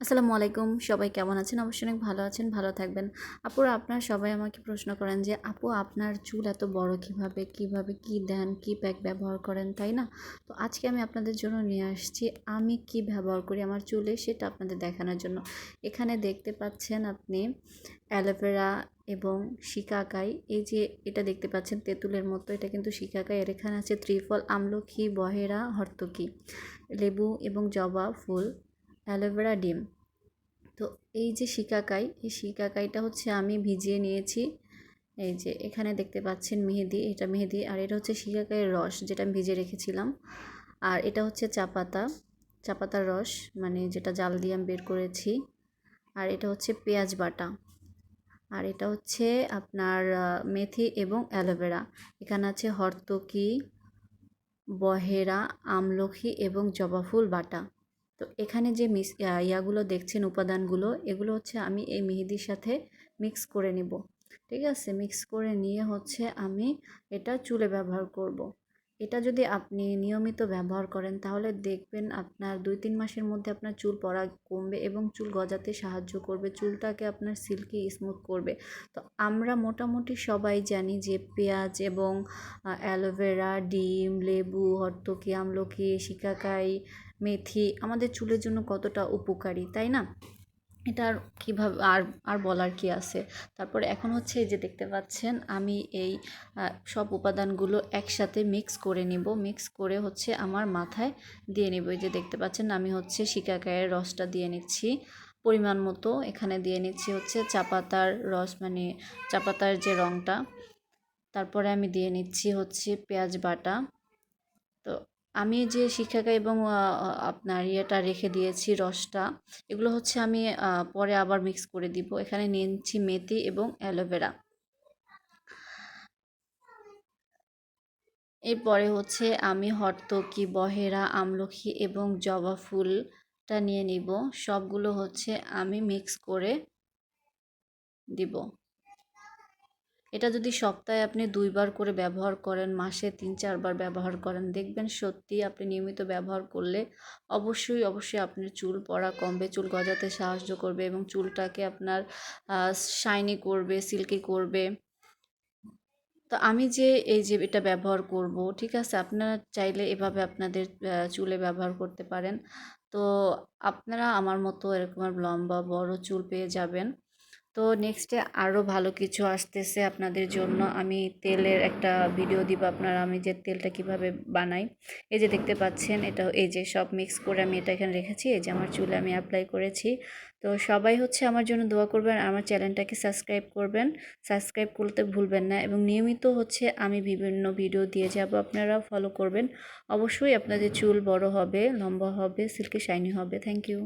আসসালামু আলাইকুম। সবাই কেমন আছেন? অবশ্যই অনেক ভালো আছেন, ভালো থাকবেন। আপুরা আপনারা সবাই আমাকে প্রশ্ন করেন যে, আপু, আপনার চুল এত বড় কীভাবে? কীভাবে কি দেন? কি প্যাক ব্যবহার করেন? তাই না? তো আজকে আমি আপনাদের জন্য নিয়ে আসছি, আমি কি ব্যবহার করি আমার চুলে? সেটা আপনাদের দেখানোর জন্য। এখানে দেখতে পাচ্ছেন আপনি অ্যালোভেরা এবং শিকাকাই। এই যে এটা দেখতে পাচ্ছেন তেঁতুলের মতো, এটা কিন্তু শিকাকাই। এর এখানে আছে ত্রিফল আমলকি বহেরা, হর্তকি, লেবু এবং জবা ফুল। অ্যালোভেরা ডিম। তো এই যে শিকাকাই, এই শিকাকাইটা হচ্ছে আমি ভিজিয়ে নিয়েছি। এই যে এখানে দেখতে পাচ্ছেন মেহেদি, এটা মেহেদি, আর এটা হচ্ছে শিকাকাইয়ের রস যেটা আমি ভিজিয়ে রেখেছিলাম। আর এটা হচ্ছে চা পাতা, চা পাতার রস মানে যেটা জাল দিয়ে আমি বের করেছি। আর এটা হচ্ছে পেঁয়াজ বাটা। আর এটা হচ্ছে আপনার মেথি এবং অ্যালোভেরা। এখানে আছে হর্তকি, বহেরা, আমলখি এবং জবা ফুল বাটা। তো এখানে যে মিস ইয়াগুলো দেখছেন উপাদানগুলো, এগুলো হচ্ছে আমি এই মেহেদির সাথে মিক্স করে নিব ঠিক আছে মিক্স করে নিয়ে হচ্ছে আমি এটা চুলে ব্যবহার করব। এটা যদি আপনি নিয়মিত ব্যবহার করেন, তাহলে দেখবেন আপনার দুই তিন মাসের মধ্যে আপনার চুল পড়া কমবে এবং চুল গজাতে সাহায্য করবে, চুলটাকে আপনার সিল্কি স্মুথ করবে। তো আমরা মোটামুটি সবাই জানি যে পেঁয়াজ এবং অ্যালোভেরা ডিম, লেবু, হর্তকি, আমলকি, শিকাকাই, মেথি আমাদের চুলের জন্য কতটা উপকারী, তাই না? এটার কীভাবে, আর আর বলার কি আছে? তারপরে এখন হচ্ছে এই যে দেখতে পাচ্ছেন, আমি এই সব উপাদানগুলো একসাথে মিক্স করে নিব। মিক্স করে হচ্ছে আমার মাথায় দিয়ে নেব। এই যে দেখতে পাচ্ছেন, আমি হচ্ছে শিকাকায়ের রসটা দিয়ে নিচ্ছি। পরিমাণ মতো এখানে দিয়ে নিচ্ছি হচ্ছে চাপাতার রস মানে চাপাতার যে রঙটা তারপরে আমি দিয়ে নিচ্ছি হচ্ছে পেঁয়াজ বাটা। আমি যে শিক্ষাকা এবং আপনার ইয়েটা রেখে দিয়েছি রসটা, এগুলো হচ্ছে আমি পরে আবার মিক্স করে দিব। এখানে নিয়েছি মেথি এবং অ্যালোভেরা এরপরে হচ্ছে আমি হর্তকি, বহেরা, আমলখি এবং জবা ফুলটা নিয়ে নিব। সবগুলো হচ্ছে আমি মিক্স করে দিব। এটা যদি সপ্তাহে আপনি দুইবার করে ব্যবহার করেন, মাসে তিন, চারবার ব্যবহার করেন, দেখবেন সত্যি আপনি নিয়মিত ব্যবহার করলে অবশ্যই অবশ্যই আপনার চুল পড়া কমবে, চুল গজাতে সাহায্য করবে এবং চুলটাকে আপনার শাইনি করবে সিল্কি করবে। তো আমি যে, এই যে এটা ব্যবহার করব, ঠিক আছে? আপনারা চাইলে এভাবে আপনাদের চুলে ব্যবহার করতে পারেন। তো আপনারা আমার মতো এরকম লম্বা, বড় চুল পেয়ে যাবেন। তো নেক্সটে আরও ভালো কিছু আসতেছে আপনাদের জন্য। আমি তেলের একটা ভিডিও দিব আপনারা, আমি যে তেলটা কীভাবে বানাই। এই যে দেখতে পাচ্ছেন, এটা এই যে সব মিক্স করে আমি এটা এখানে রেখেছি, এই যে আমার চুলে আমি অ্যাপ্লাই করেছি। তো সবাই হচ্ছে আমার জন্য দোয়া করবেন আমার চ্যানেলটাকে সাবস্ক্রাইব করবেন। সাবস্ক্রাইব করতে ভুলবেন না এবং নিয়মিত হচ্ছে আমি বিভিন্ন ভিডিও দিয়ে যাব আপনারা ফলো করবেন। অবশ্যই আপনাদের চুল বড় হবে, লম্বা হবে সিল্কি শাইনি হবে। Thank you